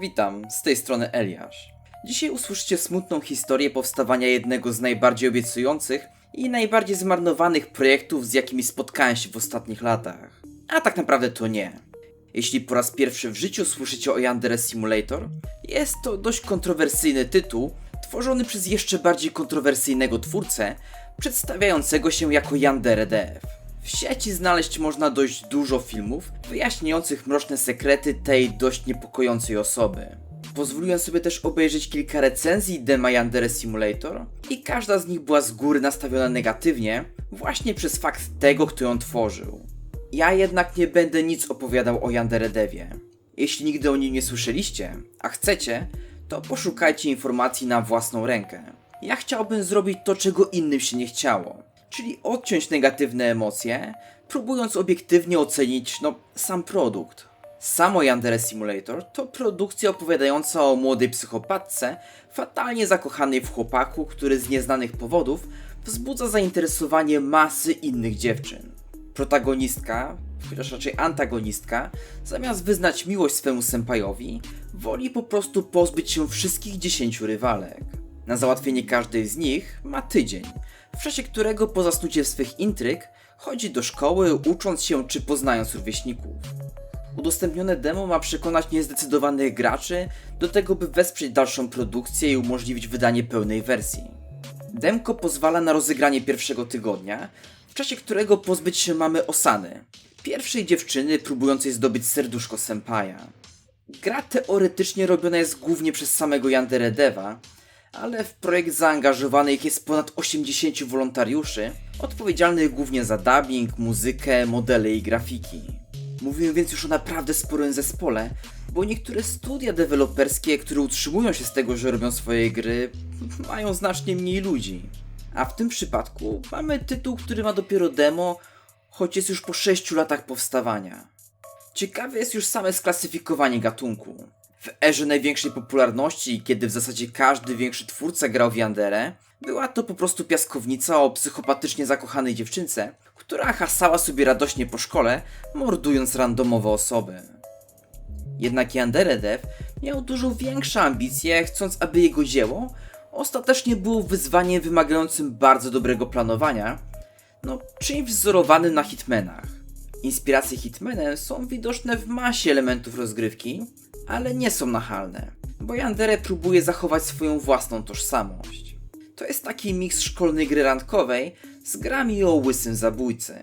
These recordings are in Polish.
Witam, z tej strony Eliasz. Dzisiaj usłyszycie smutną historię powstawania jednego z najbardziej obiecujących i najbardziej zmarnowanych projektów, z jakimi spotkałem się w ostatnich latach. A tak naprawdę to nie. Jeśli po raz pierwszy w życiu słyszycie o Yandere Simulator, jest to dość kontrowersyjny tytuł, tworzony przez jeszcze bardziej kontrowersyjnego twórcę, przedstawiającego się jako Yandere Dev. W sieci znaleźć można dość dużo filmów wyjaśniających mroczne sekrety tej dość niepokojącej osoby. Pozwoliłem sobie też obejrzeć kilka recenzji dema Yandere Simulator i każda z nich była z góry nastawiona negatywnie właśnie przez fakt tego, kto ją tworzył. Ja jednak nie będę nic opowiadał o Yandere Devie. Jeśli nigdy o nim nie słyszeliście, a chcecie, to poszukajcie informacji na własną rękę. Ja chciałbym zrobić to, czego innym się nie chciało, czyli odciąć negatywne emocje, próbując obiektywnie ocenić, no, sam produkt. Samo Yandere Simulator to produkcja opowiadająca o młodej psychopatce, fatalnie zakochanej w chłopaku, który z nieznanych powodów wzbudza zainteresowanie masy innych dziewczyn. Protagonistka, chociaż raczej antagonistka, zamiast wyznać miłość swemu senpajowi, woli po prostu pozbyć się wszystkich dziesięciu rywalek. Na załatwienie każdej z nich ma tydzień, w czasie którego po zasnucie swych intryg chodzi do szkoły, ucząc się czy poznając rówieśników. Udostępnione demo ma przekonać niezdecydowanych graczy do tego, by wesprzeć dalszą produkcję i umożliwić wydanie pełnej wersji. Demko pozwala na rozegranie pierwszego tygodnia, w czasie którego pozbyć się mamy Osany, pierwszej dziewczyny próbującej zdobyć serduszko Senpaja. Gra teoretycznie robiona jest głównie przez samego Yandere Deva, ale w projekt zaangażowanych jest ponad 80 wolontariuszy, odpowiedzialnych głównie za dubbing, muzykę, modele i grafiki. Mówimy więc już o naprawdę sporym zespole, bo niektóre studia deweloperskie, które utrzymują się z tego, że robią swoje gry, mają znacznie mniej ludzi. A w tym przypadku mamy tytuł, który ma dopiero demo, choć jest już po 6 latach powstawania. Ciekawe jest już same sklasyfikowanie gatunku. W erze największej popularności, kiedy w zasadzie każdy większy twórca grał w Yandere, była to po prostu piaskownica o psychopatycznie zakochanej dziewczynce, która hasała sobie radośnie po szkole, mordując randomowe osoby. Jednak Yandere Dev miał dużo większe ambicje, chcąc aby jego dzieło ostatecznie było wyzwaniem wymagającym bardzo dobrego planowania, no czymś wzorowanym na Hitmanach. Inspiracje Hitmanem są widoczne w masie elementów rozgrywki, ale nie są nachalne, bo Yandere próbuje zachować swoją własną tożsamość. To jest taki miks szkolnej gry randkowej z grami o łysym zabójcy.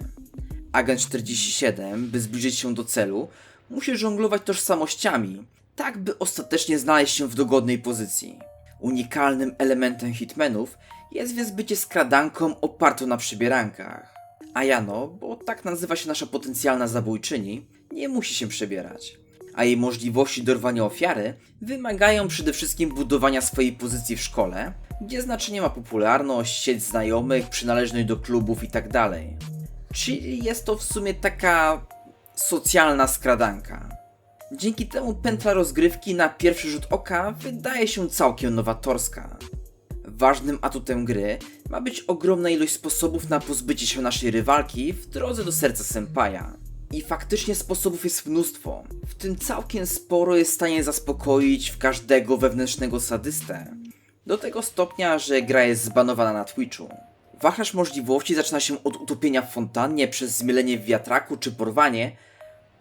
Agent 47, by zbliżyć się do celu, musi żonglować tożsamościami, tak by ostatecznie znaleźć się w dogodnej pozycji. Unikalnym elementem hitmenów jest więc bycie skradanką opartą na przybierankach. A Jano, bo tak nazywa się nasza potencjalna zabójczyni, nie musi się przebierać. A jej możliwości dorwania ofiary wymagają przede wszystkim budowania swojej pozycji w szkole, gdzie znaczenie ma popularność, sieć znajomych, przynależność do klubów itd. Czyli jest to w sumie taka socjalna skradanka. Dzięki temu pętla rozgrywki na pierwszy rzut oka wydaje się całkiem nowatorska. Ważnym atutem gry ma być ogromna ilość sposobów na pozbycie się naszej rywalki w drodze do serca senpaja. I faktycznie sposobów jest mnóstwo, w tym całkiem sporo jest w stanie zaspokoić w każdego wewnętrznego sadystę. Do tego stopnia, że gra jest zbanowana na Twitchu. Wachlarz możliwości zaczyna się od utopienia w fontannie przez zmielenie w wiatraku czy porwanie,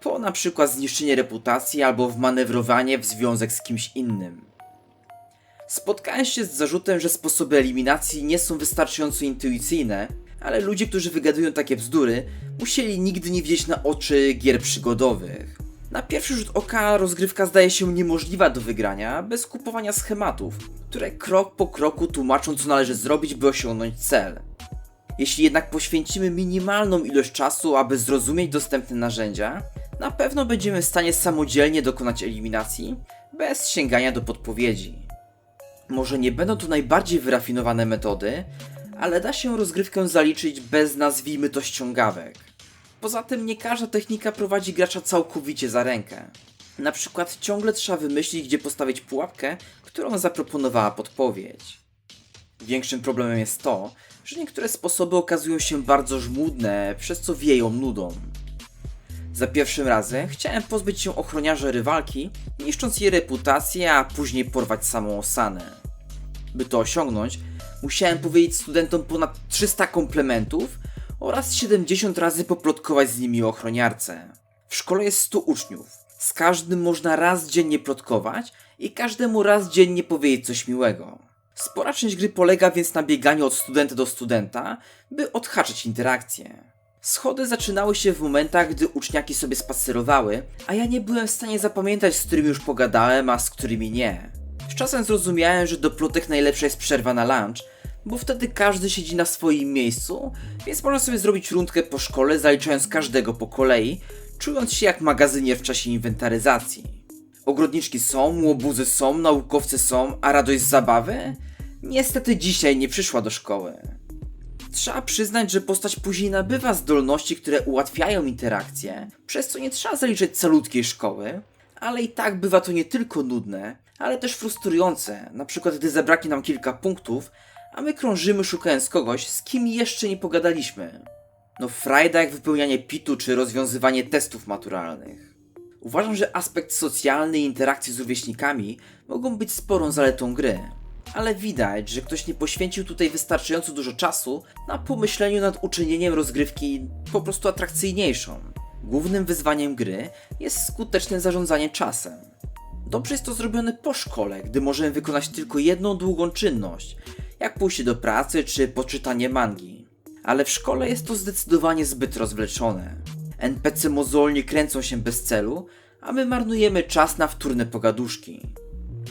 po na przykład zniszczenie reputacji albo wmanewrowanie w związek z kimś innym. Spotkałem się z zarzutem, że sposoby eliminacji nie są wystarczająco intuicyjne, ale ludzie, którzy wygadują takie bzdury, musieli nigdy nie widzieć na oczy gier przygodowych. Na pierwszy rzut oka rozgrywka zdaje się niemożliwa do wygrania bez kupowania schematów, które krok po kroku tłumaczą co należy zrobić, by osiągnąć cel. Jeśli jednak poświęcimy minimalną ilość czasu, aby zrozumieć dostępne narzędzia, na pewno będziemy w stanie samodzielnie dokonać eliminacji, bez sięgania do podpowiedzi. Może nie będą to najbardziej wyrafinowane metody, ale da się rozgrywkę zaliczyć bez nazwijmy to ściągawek. Poza tym nie każda technika prowadzi gracza całkowicie za rękę. Na przykład ciągle trzeba wymyślić, gdzie postawić pułapkę, którą zaproponowała podpowiedź. Większym problemem jest to, że niektóre sposoby okazują się bardzo żmudne, przez co wieją nudą. Za pierwszym razem chciałem pozbyć się ochroniarza rywalki, niszcząc jej reputację, a później porwać samą Osanę. By to osiągnąć, musiałem powiedzieć studentom ponad 300 komplementów oraz 70 razy poplotkować z nimi o ochroniarce. W szkole jest 100 uczniów. Z każdym można raz dziennie plotkować i każdemu raz dziennie powiedzieć coś miłego. Spora część gry polega więc na bieganiu od studenta do studenta, by odhaczyć interakcję. Schody zaczynały się w momentach, gdy uczniaki sobie spacerowały, a ja nie byłem w stanie zapamiętać, z którymi już pogadałem, a z którymi nie. Z czasem zrozumiałem, że do plotek najlepsza jest przerwa na lunch, bo wtedy każdy siedzi na swoim miejscu, więc można sobie zrobić rundkę po szkole, zaliczając każdego po kolei, czując się jak magazynier w czasie inwentaryzacji. Ogrodniczki są, łobuzy są, naukowcy są, a radość z zabawy? Niestety dzisiaj nie przyszła do szkoły. Trzeba przyznać, że postać później nabywa zdolności, które ułatwiają interakcję, przez co nie trzeba zaliczyć calutkiej szkoły, ale i tak bywa to nie tylko nudne, ale też frustrujące, na przykład gdy zabraknie nam kilka punktów, a my krążymy szukając kogoś, z kim jeszcze nie pogadaliśmy. No frajda jak wypełnianie pitu czy rozwiązywanie testów maturalnych. Uważam, że aspekt socjalny i interakcje z rówieśnikami mogą być sporą zaletą gry. Ale widać, że ktoś nie poświęcił tutaj wystarczająco dużo czasu na pomyśleniu nad uczynieniem rozgrywki po prostu atrakcyjniejszą. Głównym wyzwaniem gry jest skuteczne zarządzanie czasem. Dobrze jest to zrobione po szkole, gdy możemy wykonać tylko jedną długą czynność, jak pójście do pracy czy poczytanie mangi. Ale w szkole jest to zdecydowanie zbyt rozwleczone. NPC mozolnie kręcą się bez celu, a my marnujemy czas na wtórne pogaduszki.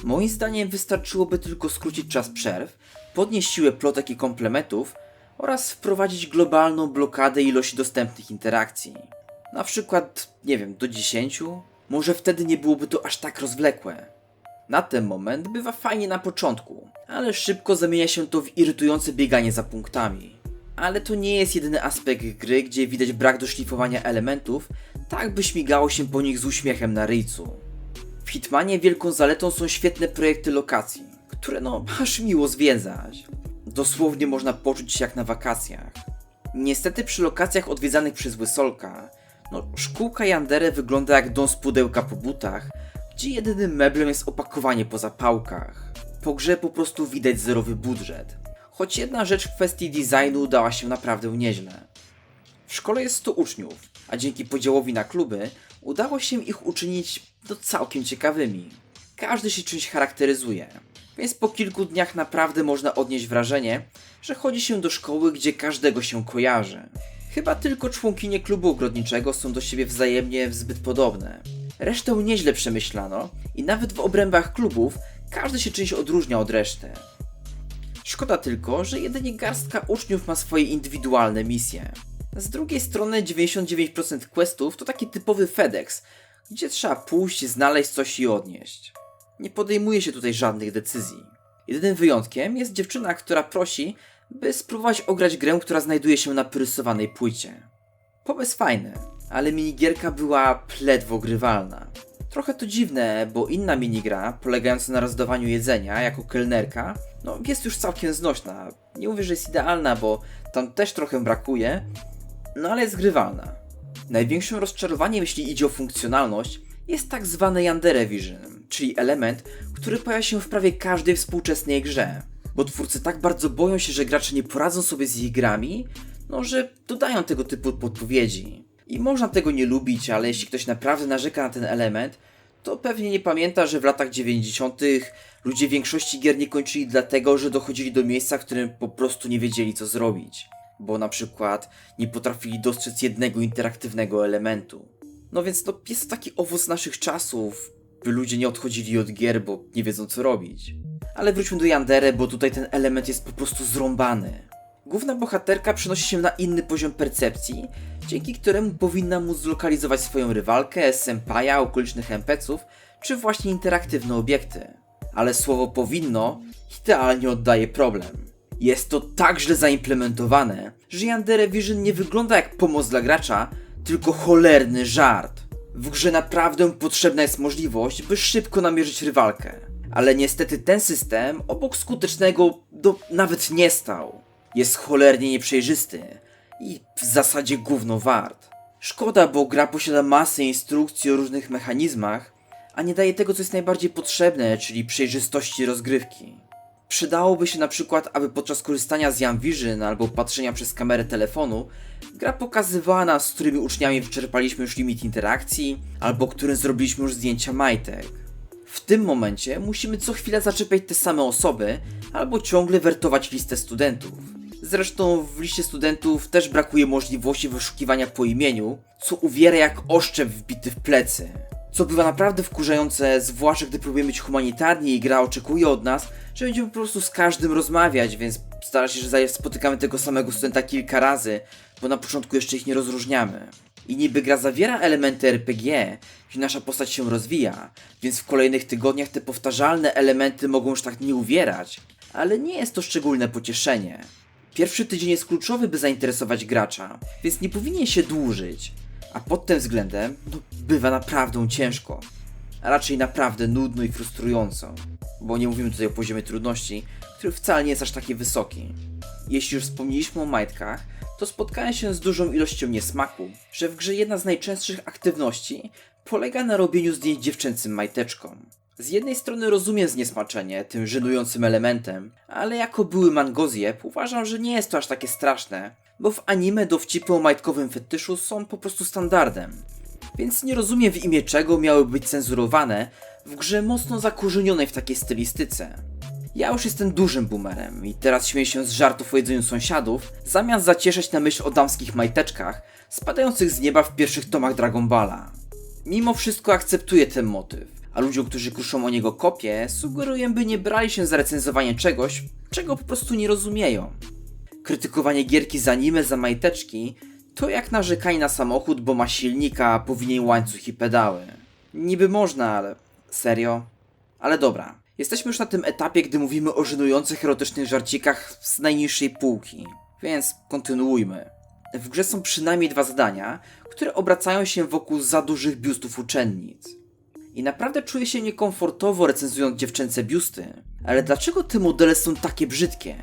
Moim zdaniem wystarczyłoby tylko skrócić czas przerw, podnieść siłę plotek i komplementów oraz wprowadzić globalną blokadę ilości dostępnych interakcji. Na przykład, nie wiem, do 10? Może wtedy nie byłoby to aż tak rozwlekłe. Na ten moment bywa fajnie na początku, ale szybko zamienia się to w irytujące bieganie za punktami. Ale to nie jest jedyny aspekt gry, gdzie widać brak doszlifowania elementów, tak by śmigało się po nich z uśmiechem na ryjcu. Hitmanie wielką zaletą są świetne projekty lokacji, które no aż miło zwiedzać. Dosłownie można poczuć się jak na wakacjach. Niestety przy lokacjach odwiedzanych przez Łysolka, no szkółka Yandere wygląda jak dom z pudełka po butach, gdzie jedynym meblem jest opakowanie po zapałkach. Po grze po prostu widać zerowy budżet. Choć jedna rzecz w kwestii designu udała się naprawdę nieźle. W szkole jest 100 uczniów, a dzięki podziałowi na kluby udało się ich uczynić no, całkiem ciekawymi. Każdy się czymś charakteryzuje, więc po kilku dniach naprawdę można odnieść wrażenie, że chodzi się do szkoły, gdzie każdego się kojarzy. Chyba tylko członkinie klubu ogrodniczego są do siebie wzajemnie zbyt podobne. Resztę nieźle przemyślano i nawet w obrębach klubów każdy się czymś odróżnia od reszty. Szkoda tylko, że jedynie garstka uczniów ma swoje indywidualne misje. Z drugiej strony 99% questów to taki typowy FedEx, gdzie trzeba pójść, znaleźć coś i odnieść. Nie podejmuje się tutaj żadnych decyzji. Jedynym wyjątkiem jest dziewczyna, która prosi, by spróbować ograć grę, która znajduje się na prysowanej płycie. Pomysł fajny, ale minigierka była ledwo grywalna. Trochę to dziwne, bo inna minigra, polegająca na rozdawaniu jedzenia jako kelnerka, no jest już całkiem znośna. Nie mówię, że jest idealna, bo tam też trochę brakuje, no ale jest grywalna. Największym rozczarowaniem, jeśli idzie o funkcjonalność, jest tak zwany Yandere Vision, czyli element, który pojawia się w prawie każdej współczesnej grze. Bo twórcy tak bardzo boją się, że gracze nie poradzą sobie z ich grami, no że dodają tego typu podpowiedzi. I można tego nie lubić, ale jeśli ktoś naprawdę narzeka na ten element, to pewnie nie pamięta, że w latach 90. ludzie większości gier nie kończyli dlatego, że dochodzili do miejsca, w którym po prostu nie wiedzieli co zrobić. Bo na przykład nie potrafili dostrzec jednego interaktywnego elementu. No więc to jest taki owoc naszych czasów, by ludzie nie odchodzili od gier, bo nie wiedzą co robić. Ale wróćmy do Yandere, bo tutaj ten element jest po prostu zrąbany. Główna bohaterka przenosi się na inny poziom percepcji, dzięki któremu powinna móc zlokalizować swoją rywalkę, senpaja, okolicznych NPCów, czy właśnie interaktywne obiekty. Ale słowo powinno idealnie oddaje problem. Jest to tak źle zaimplementowane, że Yandere Vision nie wygląda jak pomoc dla gracza, tylko cholerny żart. W grze naprawdę potrzebna jest możliwość, by szybko namierzyć rywalkę. Ale niestety ten system obok skutecznego do, nawet nie stał. Jest cholernie nieprzejrzysty i w zasadzie gówno wart. Szkoda, bo gra posiada masę instrukcji o różnych mechanizmach, a nie daje tego, co jest najbardziej potrzebne, czyli przejrzystości rozgrywki. Przydałoby się na przykład, aby podczas korzystania z Jamvision albo patrzenia przez kamerę telefonu, gra pokazywała nam, z którymi uczniami wyczerpaliśmy już limit interakcji, albo którym zrobiliśmy już zdjęcia majtek. W tym momencie musimy co chwilę zaczepiać te same osoby, albo ciągle wertować listę studentów. Zresztą w liście studentów też brakuje możliwości wyszukiwania po imieniu, co uwiera jak oszczep wbity w plecy. Co bywa naprawdę wkurzające, zwłaszcza gdy próbujemy być humanitarni i gra oczekuje od nas, że będziemy po prostu z każdym rozmawiać, więc stara się, że spotykamy tego samego studenta kilka razy, bo na początku jeszcze ich nie rozróżniamy. I niby gra zawiera elementy RPG, gdzie nasza postać się rozwija, więc w kolejnych tygodniach te powtarzalne elementy mogą już tak nie uwierać, ale nie jest to szczególne pocieszenie. Pierwszy tydzień jest kluczowy, by zainteresować gracza, więc nie powinien się dłużyć, a pod tym względem no, bywa naprawdę ciężko, a raczej naprawdę nudno i frustrująco, bo nie mówimy tutaj o poziomie trudności, który wcale nie jest aż taki wysoki. Jeśli już wspomnieliśmy o majtkach, to spotkałem się z dużą ilością niesmaku, że w grze jedna z najczęstszych aktywności polega na robieniu zdjęć dziewczęcym majteczkom. Z jednej strony rozumiem zniesmaczenie tym żenującym elementem, ale jako były mangozjeb uważam, że nie jest to aż takie straszne, bo w anime dowcipy o majtkowym fetyszu są po prostu standardem. Więc nie rozumiem w imię czego miały być cenzurowane w grze mocno zakorzenionej w takiej stylistyce. Ja już jestem dużym boomerem i teraz śmieję się z żartów o jedzeniu sąsiadów, zamiast zacieszać na myśl o damskich majteczkach spadających z nieba w pierwszych tomach Dragon Balla. Mimo wszystko akceptuję ten motyw, a ludziom, którzy kruszą o niego kopie, sugeruję, by nie brali się za recenzowanie czegoś, czego po prostu nie rozumieją. Krytykowanie gierki z anime za majteczki to jak narzekanie na samochód, bo ma silnika, powinien łańcuch i pedały. Niby można, ale serio? Ale dobra, jesteśmy już na tym etapie, gdy mówimy o żenujących erotycznych żarcikach z najniższej półki, więc kontynuujmy. W grze są przynajmniej dwa zadania, które obracają się wokół za dużych biustów uczennic. I naprawdę czuję się niekomfortowo recenzując dziewczęce biusty, ale dlaczego te modele są takie brzydkie?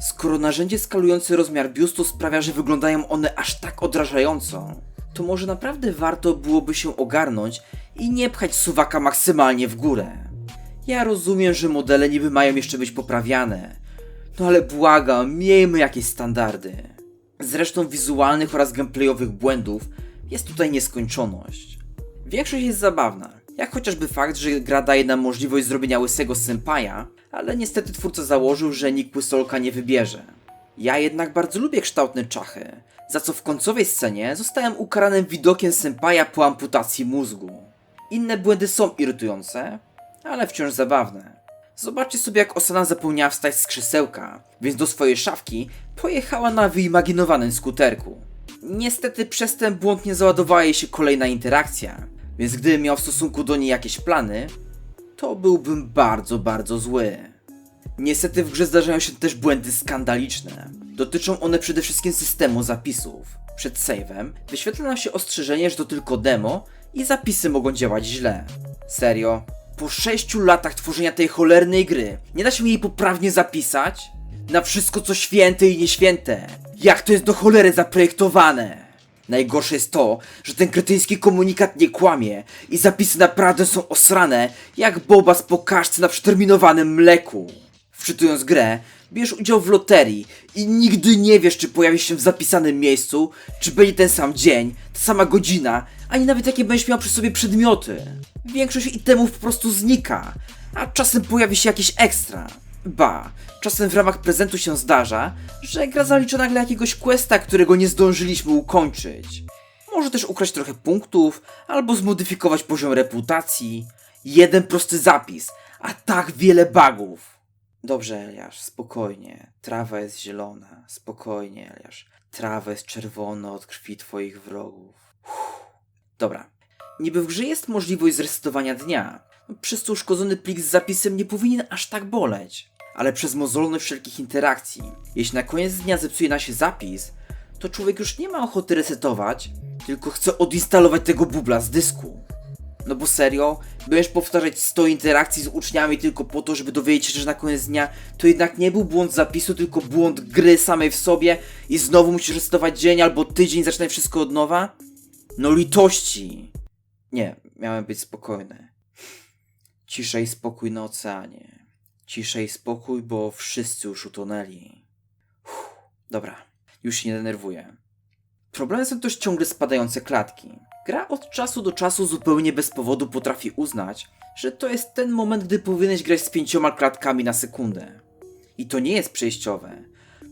Skoro narzędzie skalujące rozmiar biustu sprawia, że wyglądają one aż tak odrażająco, to może naprawdę warto byłoby się ogarnąć i nie pchać suwaka maksymalnie w górę. Ja rozumiem, że modele niby mają jeszcze być poprawiane, no ale błagam, miejmy jakieś standardy. Zresztą wizualnych oraz gameplayowych błędów jest tutaj nieskończoność. Większość jest zabawna, jak chociażby fakt, że gra daje nam możliwość zrobienia łysego senpaja, ale niestety twórca założył, że nikt łysolka nie wybierze. Ja jednak bardzo lubię kształtne czachy, za co w końcowej scenie zostałem ukaranym widokiem senpaja po amputacji mózgu. Inne błędy są irytujące, ale wciąż zabawne. Zobaczcie sobie jak Osana zapomniała wstać z krzesełka, więc do swojej szafki pojechała na wyimaginowanym skuterku. Niestety przez ten błąd nie załadowała jej się kolejna interakcja, więc gdybym miał w stosunku do niej jakieś plany, to byłbym bardzo, bardzo zły. Niestety w grze zdarzają się też błędy skandaliczne. Dotyczą one przede wszystkim systemu zapisów. Przed save'em wyświetla nam się ostrzeżenie, że to tylko demo i zapisy mogą działać źle. Serio? Po 6 latach tworzenia tej cholernej gry nie da się jej poprawnie zapisać? Na wszystko co święte i nieświęte. Jak to jest do cholery zaprojektowane? Najgorsze jest to, że ten kretyński komunikat nie kłamie i zapisy naprawdę są osrane, jak boba z pokażcy na przeterminowanym mleku. Wczytując grę, bierz udział w loterii i nigdy nie wiesz, czy pojawi się w zapisanym miejscu, czy będzie ten sam dzień, ta sama godzina, ani nawet jakie będziesz miał przy sobie przedmioty. Większość itemów po prostu znika, a czasem pojawi się jakiś ekstra. Ba, czasem w ramach prezentu się zdarza, że gra zalicza nagle jakiegoś questa, którego nie zdążyliśmy ukończyć. Może też ukraść trochę punktów, albo zmodyfikować poziom reputacji. Jeden prosty zapis, a tak wiele bugów. Dobrze, Eliasz, spokojnie. Trawa jest zielona. Spokojnie, Eliasz. Trawa jest czerwona od krwi twoich wrogów. Uff. Dobra. Niby w grze jest możliwość zresetowania dnia. Przez to uszkodzony plik z zapisem nie powinien aż tak boleć. Ale przez mozolność wszelkich interakcji, jeśli na koniec dnia zepsuje nam się zapis, to człowiek już nie ma ochoty resetować, tylko chce odinstalować tego bubla z dysku. No bo serio, będziesz powtarzać 100 interakcji z uczniami tylko po to, żeby dowiedzieć się, że na koniec dnia to jednak nie był błąd zapisu, tylko błąd gry samej w sobie i znowu musisz resetować dzień albo tydzień, zaczynać wszystko od nowa? No litości! Nie, miałem być spokojny. Cisza i spokój na oceanie. Cisza i spokój, bo wszyscy już utonęli. Uff, dobra, już się nie denerwuję. Problemem są też ciągle spadające klatki. Gra od czasu do czasu zupełnie bez powodu potrafi uznać, że to jest ten moment, gdy powinieneś grać z pięcioma klatkami na sekundę. I to nie jest przejściowe.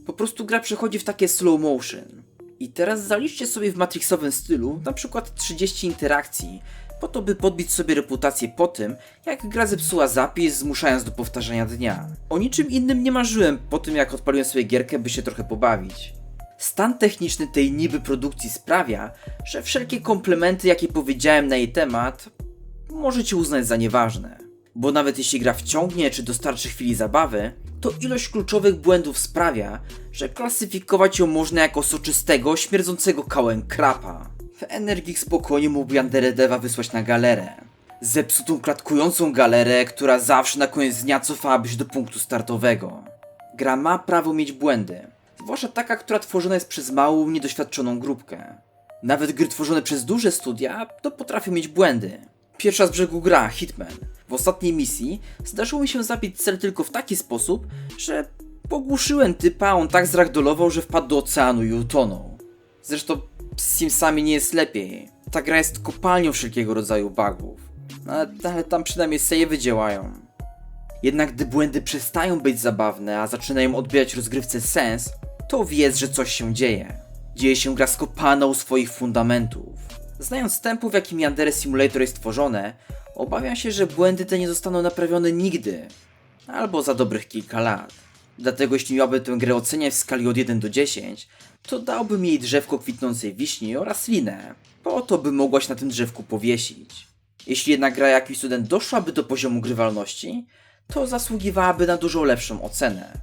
Po prostu gra przechodzi w takie slow motion. I teraz zaliczcie sobie w matrixowym stylu na przykład 30 interakcji, po to by podbić sobie reputację po tym, jak gra zepsuła zapis, zmuszając do powtarzania dnia. O niczym innym nie marzyłem po tym, jak odpaliłem sobie gierkę, by się trochę pobawić. Stan techniczny tej niby produkcji sprawia, że wszelkie komplementy, jakie powiedziałem na jej temat, możecie uznać za nieważne. Bo nawet jeśli gra wciągnie czy dostarczy chwili zabawy, to ilość kluczowych błędów sprawia, że klasyfikować ją można jako soczystego, śmierdzącego kałem krapa. Energik spokojnie mógłby Yanderedewa wysłać na galerę. Zepsutą klatkującą galerę, która zawsze na koniec dnia cofałaby się do punktu startowego. Gra ma prawo mieć błędy, zwłaszcza taka, która tworzona jest przez małą, niedoświadczoną grupkę. Nawet gry tworzone przez duże studia to potrafią mieć błędy. Pierwsza z brzegu gra, Hitman. W ostatniej misji zdarzyło mi się zabić cel tylko w taki sposób, że pogłuszyłem typa, on tak zragdolował, że wpadł do oceanu i utonął. Zresztą z Simsami nie jest lepiej. Ta gra jest kopalnią wszelkiego rodzaju bugów. Ale, ale tam przynajmniej sejwy działają. Jednak gdy błędy przestają być zabawne, a zaczynają odbierać rozgrywce sens, to wiedz, że coś się dzieje. Dzieje się gra skopana u swoich fundamentów. Znając tempo, w jakim Yandere Simulator jest tworzone, obawiam się, że błędy te nie zostaną naprawione nigdy. Albo za dobrych kilka lat. Dlatego jeśli miałbym tę grę oceniać w skali od 1 do 10, to dałbym jej drzewko kwitnącej wiśni oraz linę, po to by mogła się na tym drzewku powiesić. Jeśli jednak gra jakiś student doszłaby do poziomu grywalności, to zasługiwałaby na dużo lepszą ocenę.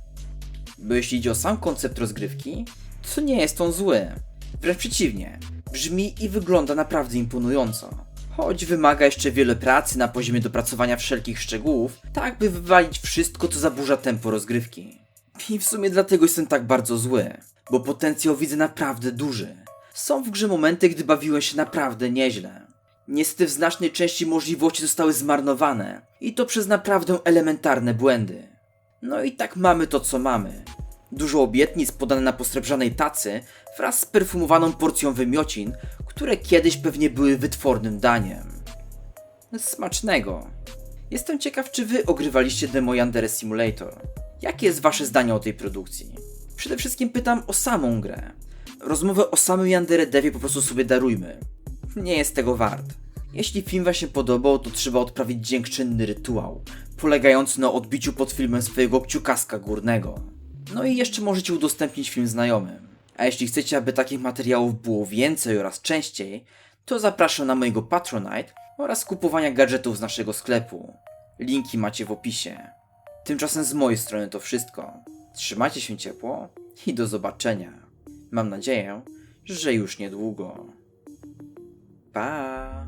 Bo jeśli idzie o sam koncept rozgrywki, to nie jest on zły. Wręcz przeciwnie, brzmi i wygląda naprawdę imponująco. Choć wymaga jeszcze wiele pracy na poziomie dopracowania wszelkich szczegółów, tak by wywalić wszystko, co zaburza tempo rozgrywki. I w sumie dlatego jestem tak bardzo zły, bo potencjał widzę naprawdę duży. Są w grze momenty, gdy bawiłem się naprawdę nieźle. Niestety w znacznej części możliwości zostały zmarnowane i to przez naprawdę elementarne błędy. No i tak mamy to co mamy. Dużo obietnic podane na posrebrzanej tacy wraz z perfumowaną porcją wymiocin, które kiedyś pewnie były wytwornym daniem. Smacznego. Jestem ciekaw, czy wy ogrywaliście demo Yandere Simulator. Jakie jest wasze zdanie o tej produkcji? Przede wszystkim pytam o samą grę. Rozmowę o samym Yandere Devie po prostu sobie darujmy. Nie jest tego wart. Jeśli film wam się podobał, to trzeba odprawić dziękczynny rytuał, polegający na odbiciu pod filmem swojego kciukaska górnego. No i jeszcze możecie udostępnić film znajomym. A jeśli chcecie, aby takich materiałów było więcej oraz częściej, to zapraszam na mojego Patronite oraz kupowania gadżetów z naszego sklepu. Linki macie w opisie. Tymczasem z mojej strony to wszystko. Trzymajcie się ciepło i do zobaczenia. Mam nadzieję, że już niedługo. Pa!